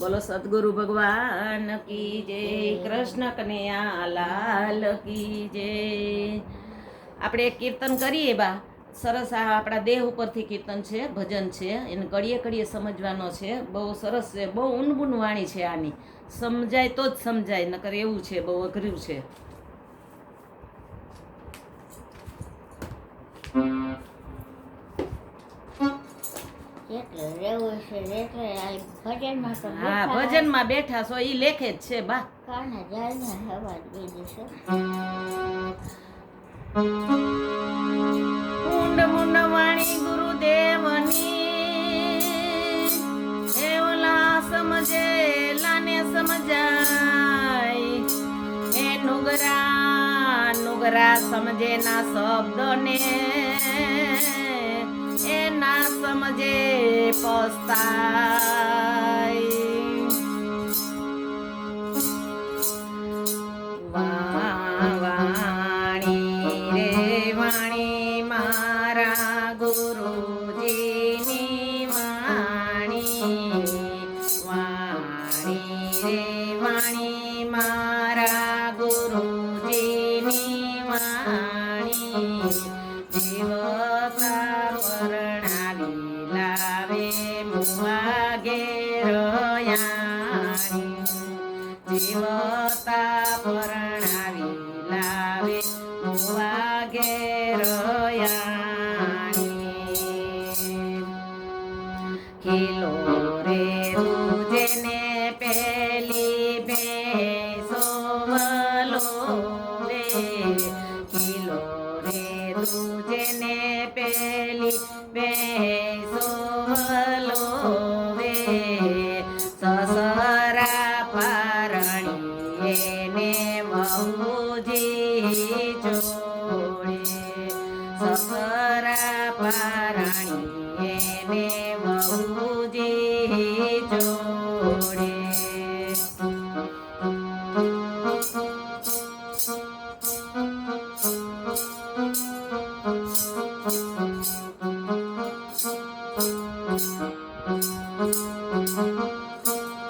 બોલો સદગુરુ ભગવાન કી જય, કૃષ્ણ કનૈયા લાલ કી જય. આપણે કીર્તન કરીએ બા. સરસ આ આપણા દેહ ઉપરથી કીર્તન છે, ભજન છે. એને કડીએ કડીએ સમજવાનો છે. બહુ સરસ છે, બહુ ઊંડબૂન વાણી છે આની. સમજાય તો જ સમજાય, નકર એવું છે, બહુ અઘરું છે. હા ભજનમાં બેઠા છો એ લેખે જ છે બા. ઊંડ મુંડ વાણી ગુરુદેવની ઓલા સમજે લાને સમજાય. હે નુગરા નુગરા સમજે ના શબ્દને એ ના સમજે પસ્તાય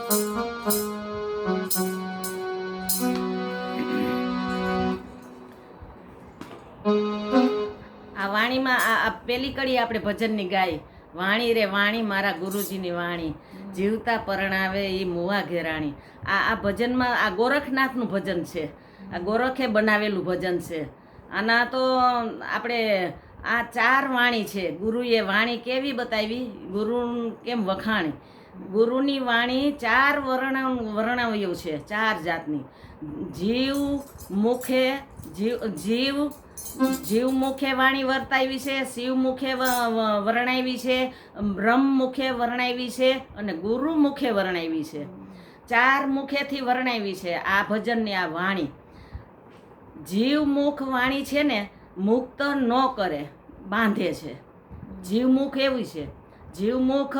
આ વાણીમાં આ પેલી કડી આપણે ભજનની ગાય વાણી રે વાણી, મારા ગુરુજીની વાણી. જીવતા પરણાવે એ મુવા ઘેરાણી. આ આ ભજનમાં આ ગોરખનાથનું ભજન છે. આ ગોરખે બનાવેલું ભજન છે. આના તો આપણે આ ચાર વાણી છે. ગુરુએ વાણી કેવી બતાવી? ગુરુ કેમ વખાણી? ગુરુની વાણી ચાર વર્ણ, વર્ણવ્યું છે, ચાર જાતની. જીવ મુખે, જીવ જીવ જીવ મુખે વાણી વર્તાવી છે, શિવ મુખે વર્ણાવી છે, બ્રહ્મ મુખે વર્ણાવી છે અને ગુરુ મુખે વર્ણાવી છે. ચાર મુખેથી વર્ણાવી છે આ ભજનની આ વાણી. જીવ મુખ વાણી છે ને, મુક્ત ન કરે, બાંધે છે. જીવમુખ એવી છે. જીવમુખ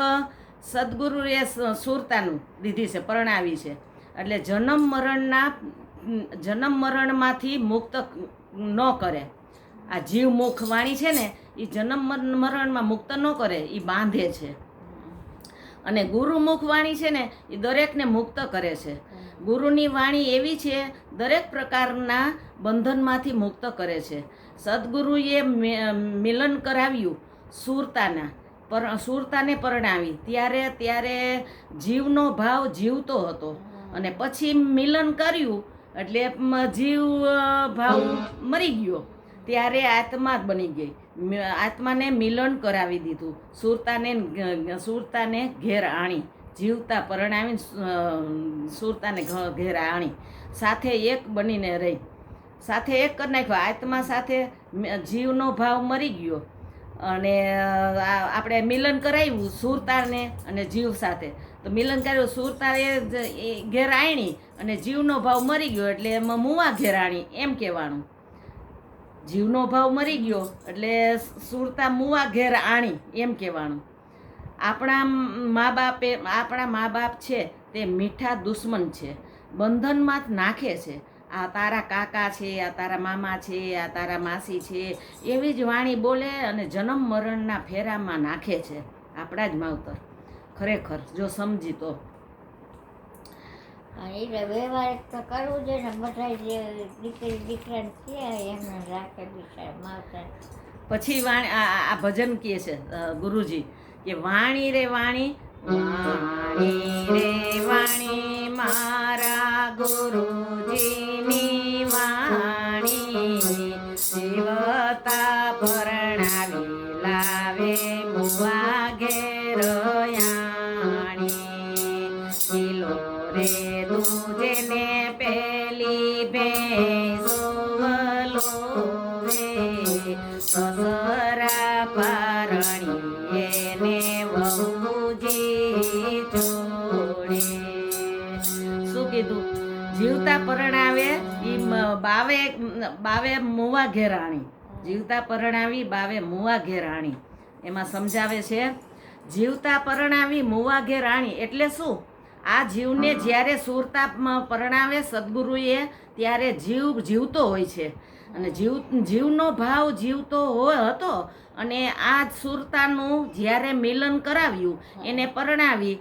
સદગુરુએ સુરતાનું દીધી છે, પરણાવી છે. એટલે જન્મ મરણના જન્મ મરણમાંથી મુક્ત ન કરે. આ જીવમુખ વાણી છે ને એ જન્મ મરણમાં મુક્ત ન કરે એ બાંધે છે. અને ગુરુમુખ વાણી છે ને એ દરેકને મુક્ત કરે છે. ગુરુની વાણી એવી છે, દરેક પ્રકારના બંધનમાંથી મુક્ત કરે છે. સદગુરુએ મિલન કરાવ્યું સુરતાના. પર સુરતાને પરણાવી. ત્યારે ત્યારે જીવનો ભાવ જીવતો હતો. અને પછી મિલન કર્યું, એટલે જીવ ભાવ મરી ગયો. ત્યારે આત્મા બની ગઈ. આત્માને મિલન કરાવી દીધું. સુરતાને સુરતાને ઘેર આણી. જીવતા પરણાવીને સુરતાને ઘેર આણી. સાથે એક બનીને રહી. સાથે એક કરી નાખ્યો. આત્મા સાથે જીવનો ભાવ મરી ગયો. અને આપણે મિલન કરાવ્યું સુરતારને અને જીવ સાથે. તો મિલન કર્યું, સુરતા એ ઘેર આણી અને જીવનો ભાવ મરી ગયો એટલે એમાં મુવા ઘેર આણી? એમ કહેવાનું. જીવનો ભાવ મરી ગયો એટલે સુરતા મુવા ઘેર આણી? એમ કહેવાનું. આપણા મા બાપે, આપણા મા બાપ છે તે મીઠા દુશ્મન છે. બંધનમાં જ નાખે છે. આ તારા કાકા છે આ તારા મામા છે આ તારા માસી છે એવી જ વાણી બોલે અને જન્મ મરણના ફેરામાં નાખે છે. આપણા જ માવતર. ખરેખર જો સમજી તો. એટલે વ્યવહાર તો કરવું જોઈએ ને બધા જે દીકરી દીકરા છે એમને રાખે બિચાર માવતર. પછી વાણી આ ભજન કહે છે ગુરુજી કે વાણી રે વાણી વાણી રે વાણી મારા ગુરુજીની પરણાવે ઈ બાવે બાવે મુવા ઘેરાણી. જીવતા પરણાવી બાવે મુવા ઘેરાણી. એમાં સમજાવે છે જીવતા પરણાવી મુવા ઘેરાણી. એટલે શું? આ જીવને જ્યારે સુરતા પરણાવે સદગુરુએ ત્યારે જીવ જીવતો હોય છે. અને જીવ જીવનો ભાવ જીવતો હોય હતો. અને આ સુરતાનું જ્યારે મિલન કરાવ્યું એને પરણાવી.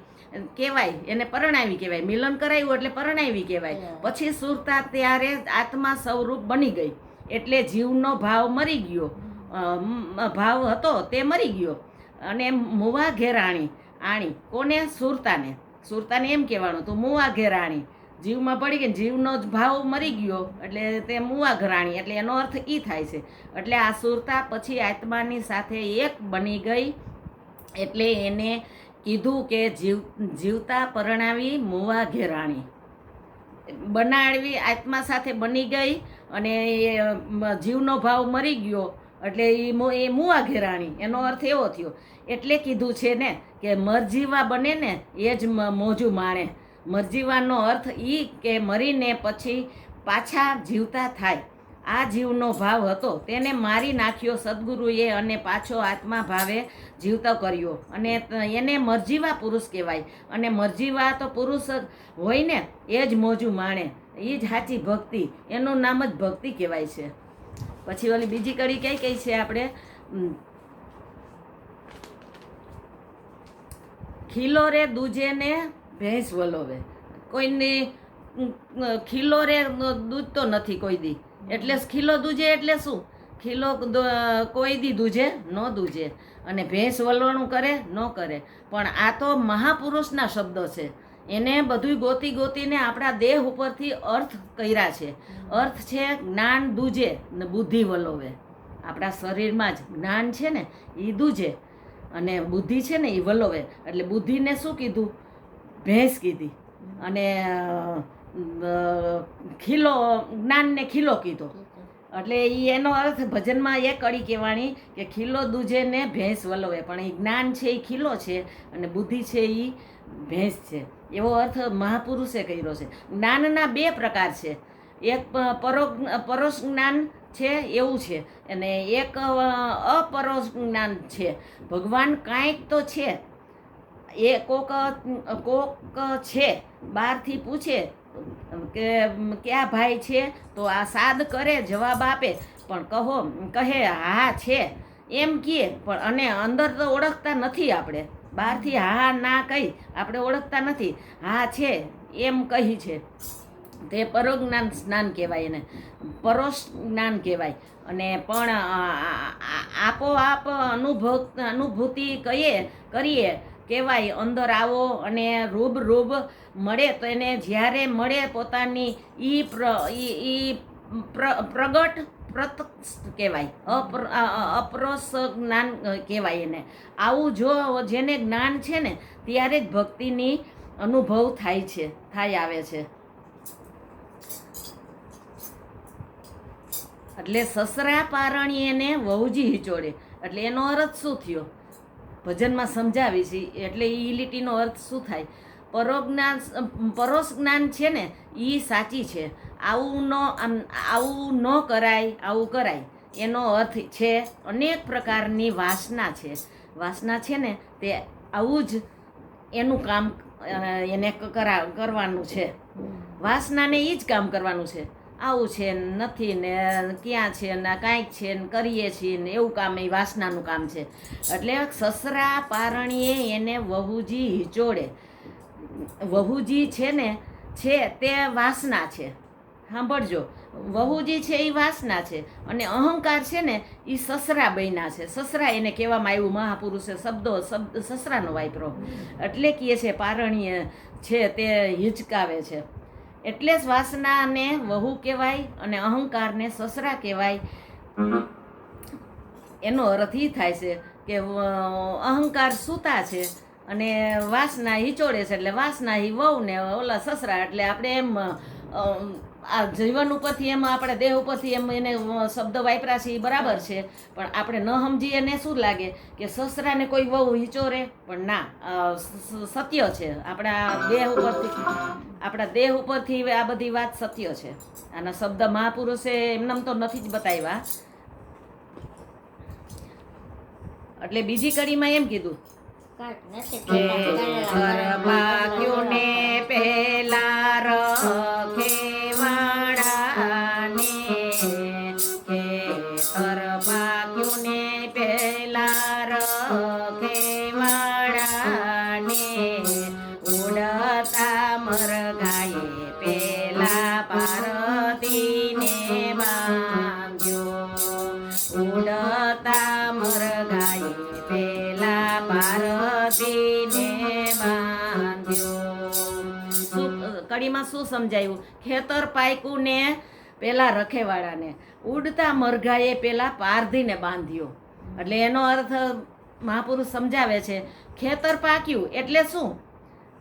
કહેવાય એને પરણાવી કહેવાય. મિલન કરાવ્યું એટલે પરણાવી કહેવાય. પછી સુરતા ત્યારે આત્મા સ્વરૂપ બની ગઈ. એટલે જીવનો ભાવ મરી ગયો. ભાવ હતો તે મરી ગયો. અને મુવા ઘેરાણી આણી. કોને? સુરતાને. સુરતાને એમ કહેવાનું તો મુવા ઘેરાણી. જીવમાં પડી ગઈ જીવનો જ ભાવ મરી ગયો. એટલે તે મુવા ઘરાણી એટલે એનો અર્થ એ થાય છે. એટલે આ સુરતા પછી આત્માની સાથે એક બની ગઈ. એટલે એને કીધું કે જીવ, જીવતા પરણાવી મુવા ઘેરાણી. બનાડવી આત્મા સાથે બની ગઈ અને એ જીવનો ભાવ મરી ગયો એટલે એ એ મુવા ઘેરાણી. એનો અર્થ એવો થયો. એટલે કીધું છે ને કે મરજીવા બને ને એ જ મોજું માણે. મરજીવાનો અર્થ એ કે મરીને પછી પાછા જીવતા થાય. આ જીવનો ભાવ હતો. તેને મારી નાખ્યો સદગુરુએ અને પાછો આત્મા ભાવે જીવતો કર્યો. અને એને મરજીવા પુરુષ કહેવાય. અને મરજીવા તો પુરુષ હોય ને, એ જ મોજું માણે. એ જ સાચી ભક્તિ. એનું નામ જ ભક્તિ કહેવાય છે. પછી ઓલી બીજી કડી કઈ કઈ છે આપણે? ખીલો રે દૂજે ને ભેંસ વલોવે. કોઈની ખીલો રે દૂધ તો નથી કોઈ દી. એટલે ખીલો દૂજે એટલે શું? ખીલો કોઈ દી દૂજે, ન દૂજે. અને ભેંસ વલવણું કરે, ન કરે. પણ આ તો મહાપુરુષના શબ્દો છે. એને બધું ગોતી ગોતીને આપણા દેહ ઉપરથી અર્થ કર્યા છે. અર્થ છે જ્ઞાન દૂજે, ને બુદ્ધિ વલોવે. આપણા શરીરમાં જ જ્ઞાન છે ને એ દૂજે. અને બુદ્ધિ છે ને એ વલોવે. એટલે બુદ્ધિને શું કીધું? ભેંસ કીધી. અને ખીલો જ્ઞાનને ખીલો કીધો. એટલે એ એનો અર્થ ભજનમાં એ કડી કહેવાની કે ખીલો દૂજે ને ભેંસ વલવે. પણ એ જ્ઞાન છે એ ખીલો છે અને બુદ્ધિ છે એ ભેંસ છે. એવો અર્થ મહાપુરુષે કર્યો છે. જ્ઞાનના બે પ્રકાર છે. એક પરો પરોશ જ્ઞાન છે એવું છે. અને એક અપરોશ જ્ઞાન છે. ભગવાન કાંઈક તો છે. એ કોક કોક છે. બહારથી પૂછે કે ક્યાં ભાઈ છે તો આ સાદ કરે, જવાબ આપે. પણ કહો, કહે, હા છે. એમ કહે પણ અને અંદર તો ઓળખતા નથી આપણે. બહારથી હા, ના કહી આપણે ઓળખતા નથી. હા છે, એમ કહી છે. તે પરોજ્ઞાન સ્નાન કહેવાય એને. પરોશ જ્ઞાન કહેવાય. અને પણ આપોઆપ અનુભવ, અનુભૂતિ કહીએ, કરીએ કહેવાય, અંદર આવો અને રૂબ રૂબ મળે તો એને જ્યારે મળે પોતાની ઈ પ્ર, ઈ ઈ પ્ર- પ્રગટ પ્રત્યક્ષ કહેવાય. અપ્ર, અ- અ- જ્ઞાન કહેવાય એને. આવું જો જેને જ્ઞાન છે ને, ત્યારે જ ભક્તિની અનુભવ થાય છે, થાય આવે છે. એટલે સસરા પારણીએને વહુજી હિચોડે. એટલે એનો અર્થ શું થયો? ભજનમાં સમજાવી છે એટલે એ લીટીનો અર્થ શું થાય? પરોજ્ઞાન પરોશ જ્ઞાન છે ને એ સાચી છે. આવું ન આમ આવું ન કરાય આવું કરાય. એનો અર્થ છે અનેક પ્રકારની વાસના છે. વાસના છે ને તે આવું જ એનું કામ એને કરા કરવાનું છે. વાસનાને એ જ કામ કરવાનું છે. આવું છે ને નથી ને ક્યાં છે ને કાંઈક છે ને કરીએ છીએ ને એવું કામ, એ વાસનાનું કામ છે. એટલે સસરા પારણીએ એને વહુજી હિચોડે વહુજી છે ને, છે તે વાસના છે. સાંભળજો. વહુજી છે એ વાસના છે અને અહંકાર છે ને એ સસરા બન્યા છે. સસરા એને કહેવામાં આવ્યું, મહાપુરુષે શબ્દો, શબ્દ, સસરાનો વાપરો. એટલે કહે છે પારણીય છે તે હિચકાવે છે. એટલે જ વાસનાને વહુ કહેવાય અને અહંકારને સસરા કહેવાય. એનો અર્થ એ થાય છે કે અહંકાર સૂતા છે અને વાસના હિચોડે છે એટલે વાસના હિ વહુ ને ઓલા સસરા એટલે આપણે એમ આ જીવન ઉપરથી એમ આપણે દેહ ઉપરથી એમ એને શબ્દ વાપરા છે એ બરાબર છે. પણ આપણે ન સમજીએ ને શું લાગે કે સસરાને કોઈ વહુ હિચોરે? પણ ના સત્ય છે. આપણા દેહ ઉપરથી આપણા દેહ ઉપરથી આ બધી વાત સત્ય છે. આના શબ્દ મહાપુરુષે એમનેમ તો નથી જ બતાવ્યા. એટલે બીજી કડીમાં એમ કીધું કે. પહેલા શું સમજાયું? ખેતર પાયકું ને પેલા રખેવાળાને. ઉડતા મરઘાએ પેલા પારધીને બાંધ્યો. એટલે એનો અર્થ મહાપુરુષ સમજાવે છે, ખેતર પાક્યું એટલે શું?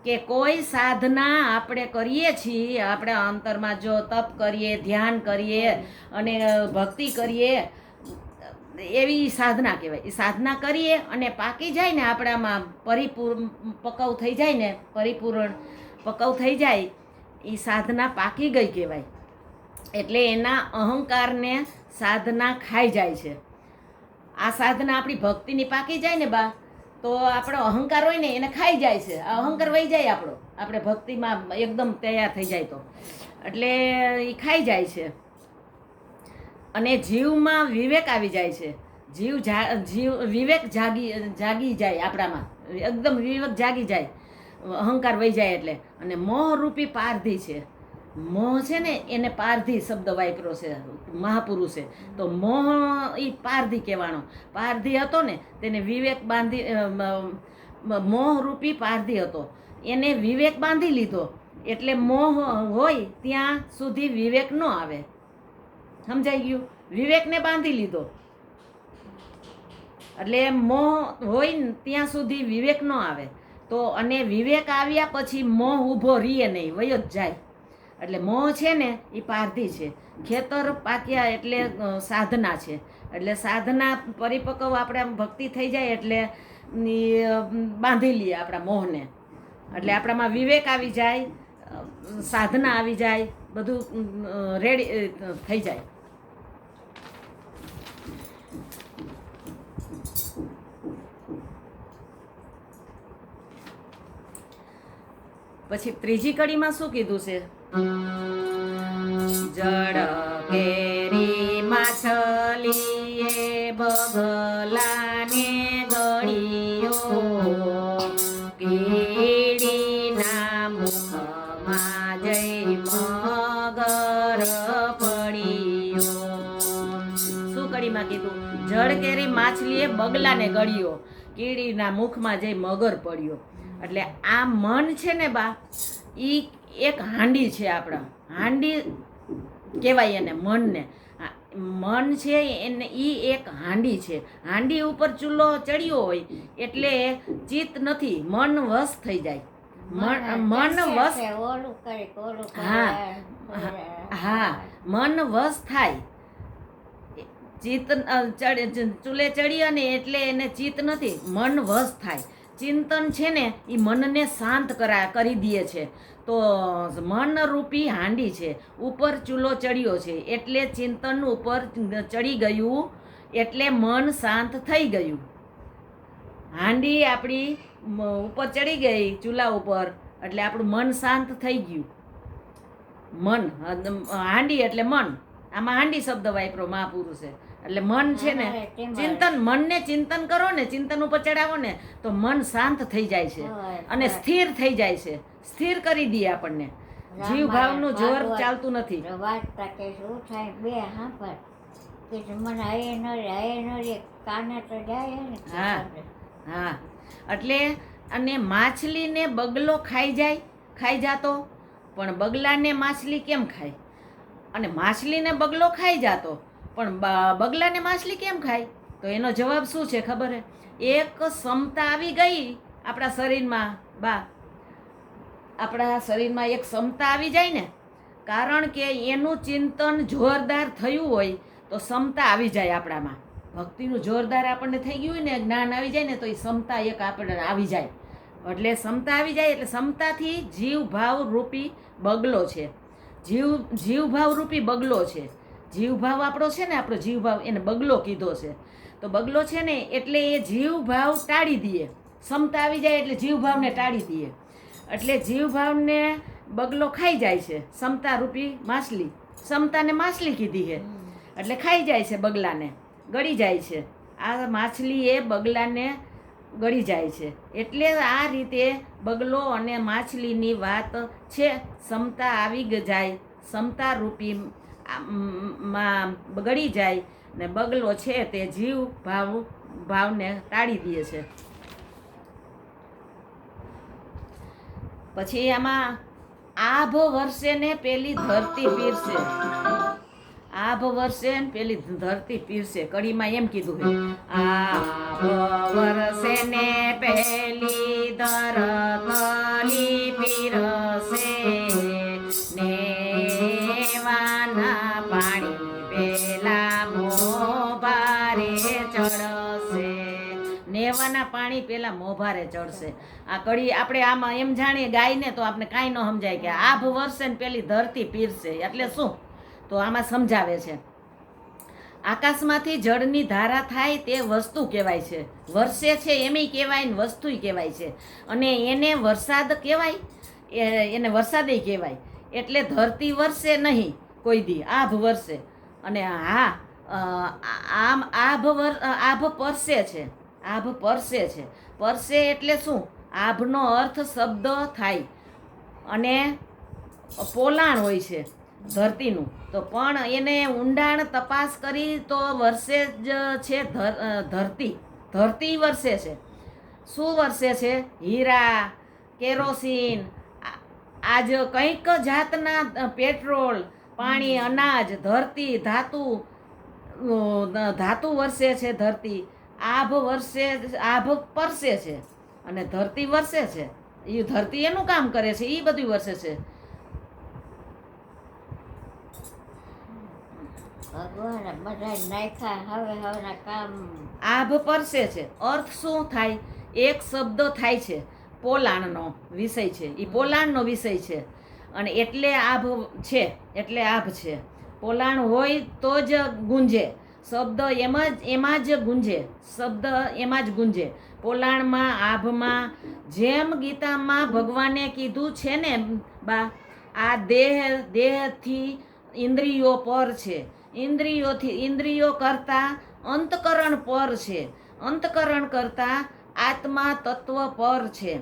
કે કોઈ સાધના આપણે કરીએ છીએ, આપણે અંતરમાં જો તપ કરીએ, ધ્યાન કરીએ અને ભક્તિ કરીએ, એવી સાધના કહેવાય. એ સાધના કરીએ અને પાકી જાય ને આપણામાં પરિપૂર્ણ, પકવ થઈ જાય ને, પરિપૂર્ણ પકવ થઈ જાય એ સાધના પાકી ગઈ કહેવાય. એટલે એના અહંકારને સાધના ખાઈ જાય છે. આ સાધના આપણી ભક્તિની પાકી જાય ને બા, તો આપણો અહંકાર હોય ને એને ખાઈ જાય છે. આ અહંકાર વહી જાય આપણો. આપણે ભક્તિમાં એકદમ તૈયાર થઈ જાય તો. એટલે એ ખાઈ જાય છે. અને જીવમાં વિવેક આવી જાય છે. જીવ જા, જીવ, વિવેક જાગી જાગી જાય આપણામાં. એકદમ વિવેક જાગી જાય. અહંકાર વહી જાય એટલે. અને મોહરૂપી પારધી છે. મોહ છે ને, એને પારધી શબ્દ વાપરો છે, મહાપુરુષે. તો મોહ એ પારધી કહેવાનો. પારધી હતો ને, તેને વિવેક બાંધી મોહરૂપી પારધી હતો. એને વિવેક બાંધી લીધો. એટલે મોહ હોય ત્યાં સુધી વિવેક ન આવે. સમજાઈ ગયું? વિવેકને બાંધી લીધો. એટલે મોહ હોય ત્યાં સુધી વિવેક ન આવે. તો અને વિવેક આવ્યા પછી મોહ ઊભો રીએ નહીં, વયો જ જાય. એટલે મોહ છે ને એ પારધી છે. ખેતર પાક્યા એટલે સાધના છે. એટલે સાધના પરિપક્વ આપણે ભક્તિ થઈ જાય એટલે બાંધી લઈએ આપણા મોહને એટલે આપણામાં વિવેક આવી જાય સાધના આવી જાય, બધું રેડી થઈ જાય. પછી ત્રીજી કડીમાં શું કીધું છે? જળ કેરી માછલીએ બગલાને ગળિયો કીડીના મુખમાં જઈ મગર પડ્યો. શું કડીમાં કીધું? જળ કેરી માછલીએ બગલાને ગળ્યો કીડીના મુખમાં જઈ મગર પડ્યો. એટલે આ મન છે ને બા એ એક હાંડી છે આપણા. હાંડી કહેવાય એને મનને. મન છે એને એ એક હાંડી છે. હાંડી ઉપર ચૂલો ચડ્યો હોય એટલે ચિત્ત નથી મન વશ થઈ જાય. મન વશ હા, હા મન વશ થાય. ચિત્ત ચૂલે ચડી અને એટલે એને ચિત્ત નથી મન વશ થાય. ચિંતન છે ને એ મનને શાંત કરા, કરી દે છે. તો મન રૂપી હાંડી છે, ઉપર ચૂલો ચડ્યો છે, એટલે ચિંતન ઉપર ચડી ગયું, એટલે મન શાંત થઈ ગયું. હાંડી આપણી ઉપર ચડી ગઈ ચૂલા ઉપર, એટલે આપણું મન શાંત થઈ ગયું. મન હાંડી એટલે મન. આમાં હાંડી શબ્દ વાપરો, મહાપુરુષે. એટલે મન છે ને ચિંતન મનને ચિંતન કરો ને ચિંતન ઉપર ચડાવો ને તો મન શાંત થઈ જાય છે. અને સ્થિર થઈ જાય છે. સ્થિર કરી દઈએ આપણને. જીવ ભાવનું જોર ચાલતું નથી. વાંચતા કે શું થાય બે હા પર કે જે મને ન રે હયે ન રે કાને તો જાય ને હા. હા. એટલે અને માછલીને બગલો ખાઈ જાય ખાઈ જાતો પણ બગલાને માછલી કેમ ખાય? અને માછલીને બગલો ખાઈ જાતો પણ બગલાને માછલી કેમ ખાય? તો એનો જવાબ શું છે ખબર હે? એક ક્ષમતા આવી ગઈ આપણા શરીરમાં, બા. આપણા શરીરમાં એક ક્ષમતા આવી જાય ને, કારણ કે એનું ચિંતન જોરદાર થયું હોય તો ક્ષમતા આવી જાય આપણામાં. ભક્તિનું જોરદાર આપણને થઈ ગયું હોય ને, જ્ઞાન આવી જાય ને, તો એ ક્ષમતા એક આપણને આવી જાય. એટલે ક્ષમતા આવી જાય એટલે ક્ષમતાથી જીવ ભાવ રૂપી બગલો છે. જીવ જીવ ભાવ રૂપી બગલો છે. જીવ ભાવ આપણો છે ને, આપણો જીવભાવ એને બગલો કીધો છે. તો બગલો છે ને, એટલે એ જીવભાવ ટાળી દઈએ. ક્ષમતા આવી જાય એટલે જીવભાવને ટાળી દઈએ. એટલે જીવભાવને બગલો ખાઈ જાય છે. ક્ષમતા રૂપી માછલી. ક્ષમતાને માછલી કીધી છે. એટલે ખાઈ જાય છે બગલાને. ગળી જાય છે. આ માછલી એ બગલાને ગળી જાય છે. એટલે આ રીતે બગલો અને માછલીની વાત છે. ક્ષમતા આવી જાય. ક્ષમતા રૂપી મ- બગડી જાય ને બગલો છે તે જીવ ભાવ, ભાવને ટાળી દે છે. પછી એમાં આભ વર્ષે ને પેલી ધરતી પીરશે આભ વર્ષે ને પેલી ધરતી પીરશે કડીમાં એમ કીધું આ વર્ષે ને પેલી ધરતી નેવાના પાણી પેલા મોભારે ચડશે. આ કડી આપણે આમાં એમ જાણીએ ગાયને તો આપણે કાંઈ ન સમજાય કે આભ વરસે ને પેલી ધરતી પીરશે એટલે શું? તો આમાં સમજાવે છે. આકાશમાંથી જળની ધારા થાય તે વસ્તુ કહેવાય છે. વર્ષે છે એમય કહેવાય ને વસ્તુય કહેવાય છે. અને એને વરસાદ કહેવાય? એને વરસાદેય કહેવાય. એટલે ધરતી વરસે નહીં, કોઈ દી, આભ વરસે. અને હા આમ આભ આભ પરસે છે. આભ પરસે છે. પરસે એટલે શું? આભનો અર્થ શબ્દ થાય અને પોલાણ હોય છે ધરતીનું. તો પણ એને ઊંડાણ તપાસ કરી તો વર્ષે જ છે ધરતી. ધરતી વર્ષે છે. શું વર્ષે છે? હીરા, કેરોસીન આજ કંઈક જાતના પેટ્રોલ, પાણી, અનાજ, ધરતી, ધાતુ ધાતુ વર્ષે છે ધરતી. આભ વર્ષે આભ પરસે છે અને ધરતી વરસે છે. એ ધરતી એનું કામ કરે છે એ બધું વરસે છે. ભગવાન બધા નાખ્યા હવે હવેના કામ. આભ પરસે છે. અર્થ શું થાય? એક શબ્દ થાય છે પોલાણનો વિષય છે. એ પોલાણનો વિષય છે. અને એટલે આભ છે એટલે આભ છે. પોલાણ હોય તો જ ગુંજે. શબ્દ એમાં જ એમાં જ ગુંજે. શબ્દ એમાં જ ગુંજે. પોલાણમાં, આભમાં, જેમ ગીતામાં ભગવાને કીધું છે ને, બા, આ દેહ, દેહથી ઇન્દ્રિયો પર છે. ઇન્દ્રિયોથી, ઇન્દ્રિયો કરતાં અંતકરણ પર છે. અંતકરણ કરતાં આત્મા તત્વ પર છે.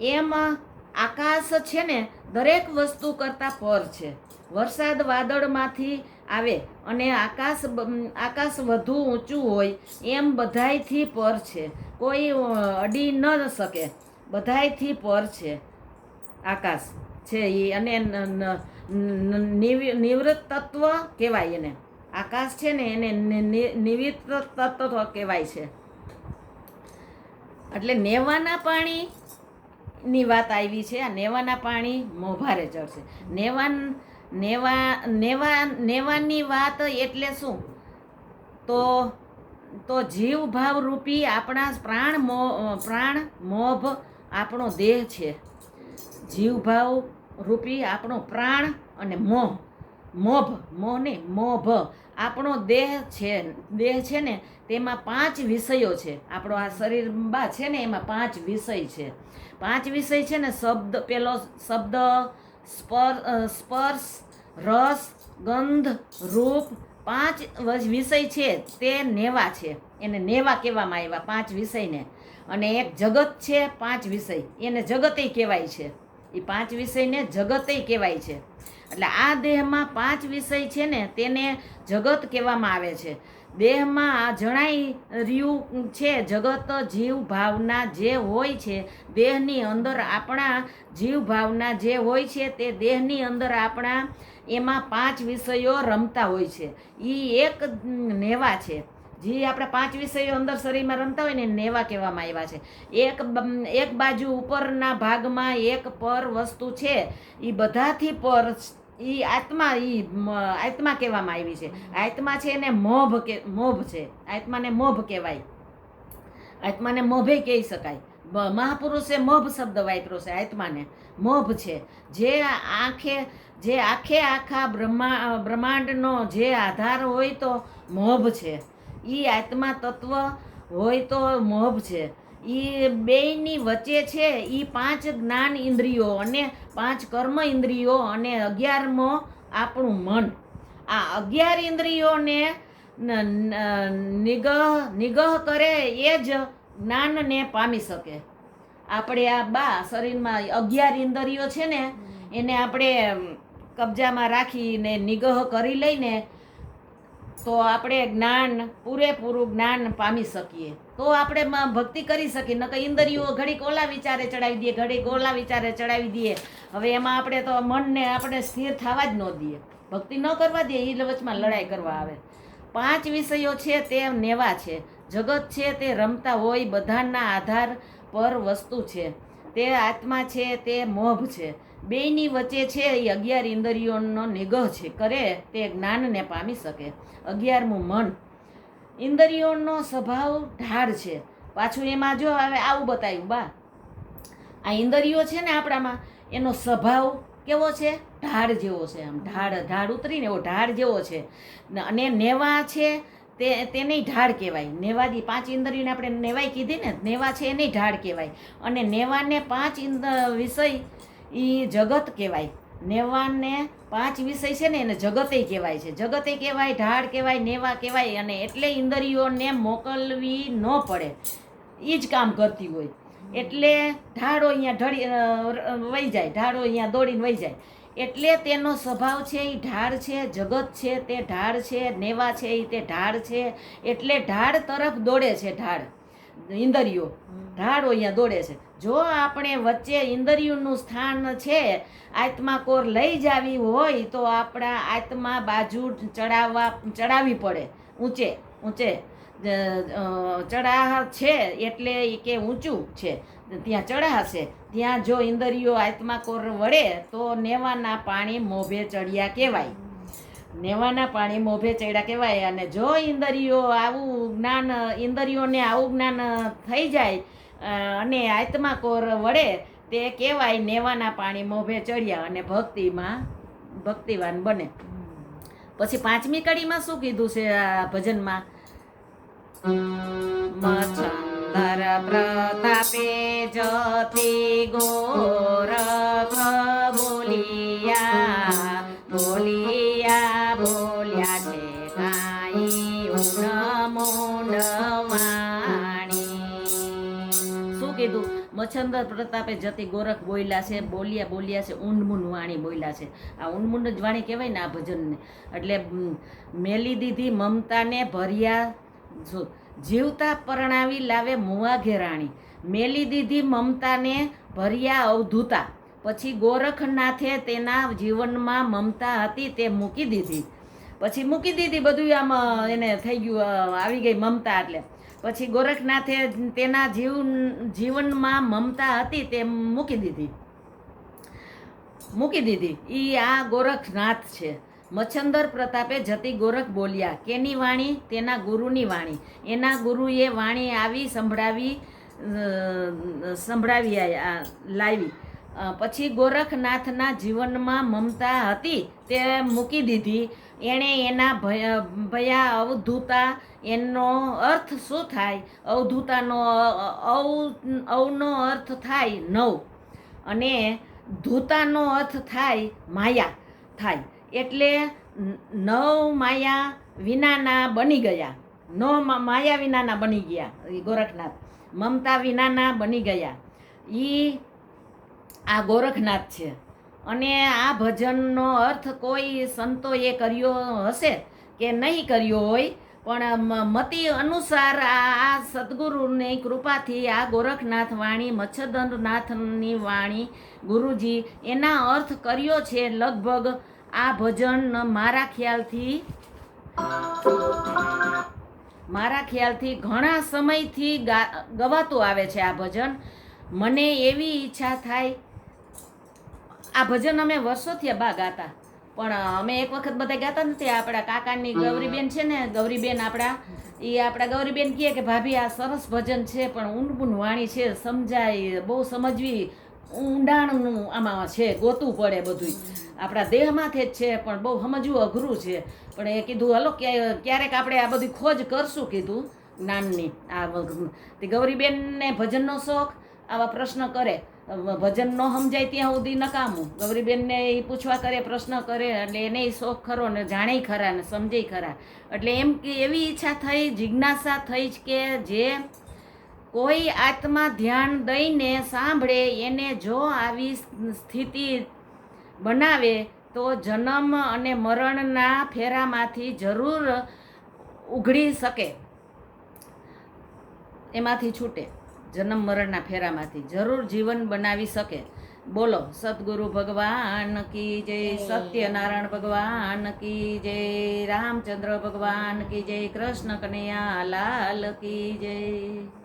એમ આકાશ છે ને, દરેક વસ્તુ કરતાં પર છે. વરસાદ વાદળમાંથી આવે અને આકાશ આકાશ વધુ ઊંચું હોય એમ બધાયથી પર છે. કોઈ અડી ન શકે. બધાયથી પર છે આકાશ. છે એ અને નિવૃત્ત તત્વ કહેવાય એને. આકાશ છે ને એને નિવૃત્ત તત્વ કહેવાય છે. એટલે નેવાના પાણીની વાત આવી છે. આ નેવાના પાણી મોભારે ચડશે નેવાન નેવા નેવા, નેવાની વાત એટલે શું? તો તો જીવ ભાવ રૂપી આપણા પ્રાણ મો, પ્રાણ મોભ આપણો દેહ છે. જીવ ભાવ રૂપી આપણો પ્રાણ અને મોહ. મોભ, મોહ ને મોભ આપણો દેહ છે દેહ છે ને તેમાં પાંચ વિષયો છે. આપણો આ શરીર બા છે ને એમાં પાંચ વિષય છે. પાંચ વિષય છે ને શબ્દ, પેલો શબ્દ સ્પર્શ, રસ, ગંધ, રૂપ પાંચ વિષય છે, તે નેવા છે. એને નેવા કહેવામાં આવ્યા, પાંચ વિષયને. અને એક જગત છે, પાંચ વિષય. એને જગતે કહેવાય છે. એ પાંચ વિષયને જગતે કહેવાય છે. એટલે આ દેહમાં પાંચ વિષય છે ને, તેને જગત કહેવામાં આવે છે. દેહમાં આ જણાઈ રહ્યું છે, જગત જીવ ભાવના જે હોય છે, દેહની અંદર આપણા જીવ ભાવના જે હોય છે, તે દેહની અંદર આપણા એમાં પાંચ વિષયો રમતા હોય છે. એ એક નેવા છે. જે આપણે પાંચ વિષયો અંદર શરીરમાં રમતા હોય ને નેવા કહેવામાં આવ્યા છે. એક એક બાજુ ઉપરના ભાગમાં એક પર વસ્તુ છે. એ બધાથી પર એ આત્મા એ આત્મા કહેવામાં આવી છે. આત્મા છે એને મોભ કે, મોભ છે. આત્માને મોભ કહેવાય. આત્માને મોભે કહી શકાય. મહાપુરુષે મોભ શબ્દ વાપર્યો છે, આત્માને. મોભ છે. જે આંખે, જે આખે આખા બ્રહ્મા, બ્રહ્માંડનો જે આધાર હોય તો મોભ છે. એ આત્મા તત્વ હોય તો મોભ છે. એ બેયની વચ્ચે છે એ પાંચ જ્ઞાન ઇન્દ્રિયો અને પાંચ કર્મ ઇન્દ્રિયો અને અગિયારમો આપણું મન. આ અગિયાર ઇન્દ્રિયોને નિગહ નિગહ કરે એ જ જ્ઞાનને પામી શકે. આપણે આ બા શરીરમાં અગિયાર ઇન્દ્રિયો છે ને, એને આપણે કબજામાં રાખીને નિગહ કરી લઈને તો આપણે જ્ઞાન, પૂરેપૂરું જ્ઞાન પામી શકીએ. તો આપણે ભક્તિ કરી શકીએ. નકર ઇન્દ્રિયો ઘડીક ઓલા વિચારે ચડાવી દઈએ, ઘડીક ઓલા વિચારે ચડાવી દઈએ. હવે એમાં આપણે તો મનને આપણે સ્થિર થવા જ ન દઈએ. ભક્તિ ન કરવા દઈએ એ વચમાં લડાઈ કરવા આવે. પાંચ વિષયો છે તે નેવા છે. જગત છે તે રમતા હોય, બધાના આધાર પર વસ્તુ છે. તે આત્મા છે, તે મોભ છે. બેયની વચ્ચે છે એ અગિયાર ઇન્દ્રિયોનો નિગહ છે. કરે તે જ્ઞાનને પામી શકે. અગિયારમું મન. ઇન્દ્રિયોનો સ્વભાવ ઢાળ છે. પાછું એમાં જો હવે આવું બતાવ્યું બા. આ ઇન્દ્રિયો છે ને આપણામાં, એનો સ્વભાવ કેવો છે? ઢાળ જેવો છે આમ. ઢાળ ઢાળ ઉતરીને એવો ઢાળ જેવો છે. અને નેવા છે તે, તેને ઢાળ કહેવાય. નેવાદી પાંચ ઇન્દ્રિયોને આપણે નેવાઈ કીધી ને, નેવા છે એને ઢાળ કહેવાય. અને નેવાને પાંચ ઇન્દ્ર વિષય એ જગત કહેવાય. નેવાને પાંચ વિષય છે ને એને જગતે કહેવાય છે. જગતે કહેવાય, ઢાળ કહેવાય, નેવા કહેવાય અને એટલે ઇન્દ્રિયોને મોકલવી ન પડે. એ જ કામ કરતી હોય. એટલે ઢાળો અહીંયા ઢળી વહી જાય. ઢાળો અહીંયા દોડીને વહી જાય. એટલે તેનો સ્વભાવ છે એ ઢાળ છે, જગત છે, તે ઢાળ છે, નેવા છે એ તે ઢાળ છે. એટલે ઢાળ તરફ દોડે છે ઢાળ. ઇન્દ્રિયો. ઢાળો અહીંયા દોડે છે. જો આપણે વચ્ચે ઇન્દ્રિયોનું સ્થાન છે આત્મા કોર લઈ જાવી હોય તો આપણા આત્મા બાજુ ચડાવવા ચડાવવી પડે. ઊંચે ઊંચે. ચડાહ છે એટલે કે ઊંચું છે. ત્યાં ચડાહશે ત્યાં જો ઇન્દ્રિયો આત્મા કોર વળે તો નેવાના પાણી મોભે ચડ્યા કહેવાય. નેવાના પાણી મોભે ચડ્યા કહેવાય. અને જો ઇન્દ્રિયો આવું જ્ઞાન, ઇન્દ્રિયોને આવું જ્ઞાન થઈ જાય અને આત્મા કોર વળે, તે કહેવાય નેવાના પાણી મોભે ચડ્યા અને ભક્તિમાં, ભક્તિવાન બને. પછી પાંચમી કડીમાં શું કીધું છે આ ભજનમાં? પ્રતાપે જતી ગોરખ મચ્છંદર પ્રતાપે જતી ગોરખ બોલ્યા છે, બોલ્યા બોલ્યા છે, ઊંડમૂંડ વાણી બોલ્યા છે. આ ઊંડમૂંડ જ વાણી કહેવાય ને આ ભજનને. એટલે મેલી દીધી મમતાને ભર્યા જીવતા પરણાવી લાવે મુવા ઘેરાણી. મેલી દીધી મમતાને ભર્યા અવધૂતા. પછી ગોરખનાથે તેના જીવનમાં મમતા હતી તે મૂકી દીધી. પછી મૂકી દીધી બધું આમ એને થઈ ગયું આવી ગઈ મમતા એટલે. પછી ગોરખનાથે તેના જીવ જીવનમાં મમતા હતી તે મૂકી દીધી. મૂકી દીધી. એ આ ગોરખનાથ છે. મચ્છંદર પ્રતાપે જતી ગોરખ બોલ્યા, કેની વાણી? તેના ગુરુની વાણી. એના ગુરુએ વાણી આવી સંભળાવી સંભળાવી લાવી. પછી ગોરખનાથના જીવનમાં મમતા હતી તે મૂકી દીધી. એણે એના ભય, ભયા અવધૂતા એનો અર્થ શું થાય? અવધૂતાનો અવ, અવનો અર્થ થાય નવ. અને ધૂતાનો અર્થ થાય માયા, થાય. એટલે નવ માયા વિનાના બની ગયા. નવ માયા વિનાના બની ગયા ગોરખનાથ. મમતા વિનાના બની ગયા. એ આ ગોરખનાથ છે. અને આ ભજનનો અર્થ કોઈ સંતોએ કર્યો હશે કે નહીં કર્યો હોય, પણ મતિ અનુસાર આ સદગુરુની કૃપાથી આ ગોરખનાથ વાણી મચ્છદંડનાથની વાણી ગુરુજી એના અર્થ કર્યો છે લગભગ. આ ભજન મારા ખ્યાલથી મારા ખ્યાલથી ઘણા સમયથી ગવાતું આવે છે આ ભજન. મને એવી ઈચ્છા થાય આ ભજન અમે વર્ષોથી બા ગાતા. પણ અમે એક વખત બધા ગાતા નથી આપણા કાકાની ગૌરીબેન છે ને, ગૌરીબેન આપણા એ આપણા ગૌરીબેન કહે કે, ભાભી, આ સરસ ભજન છે, પણ ઊંડબુન વાણી છે, સમજાય, બહુ સમજવી ઊંડાણનું આમાં છે, ગોતું પડે બધું આપણા દેહમાંથી જ છે, પણ બહુ સમજવું અઘરું છે. પણ એ કીધું, હલો ક્યારેક આપણે આ બધી ખોજ કરશું, કીધું જ્ઞાનની આ તે ગૌરીબેનને ભજનનો શોખ આવા પ્રશ્ન કરે. ભજન ન સમજાય ત્યાં સુધી નકામું. ગૌરીબેનને એ પૂછવા કરે, પ્રશ્ન કરે, એટલે એને શોખ ખરો ને જાણે ખરા ને સમજે ખરા. એટલે એમ કે એવી ઈચ્છા થઈ, જિજ્ઞાસા થઈ જ કે જે કોઈ આત્મા ધ્યાન દઈને સાંભળે, એને જો આવી સ્થિતિ બનાવે, તો જન્મ અને મરણના ફેરામાંથી જરૂર ઉઘડી શકે. એમાંથી છૂટે. જન્મ મરણના ફેરામાંથી જરૂર જીવન બનાવી શકે. બોલો, સદગુરુ ભગવાન કી જય, સત્યનારાયણ ભગવાન કી જય, રામચંદ્ર ભગવાન કી જય, કૃષ્ણ કનૈયા લાલ કી જય.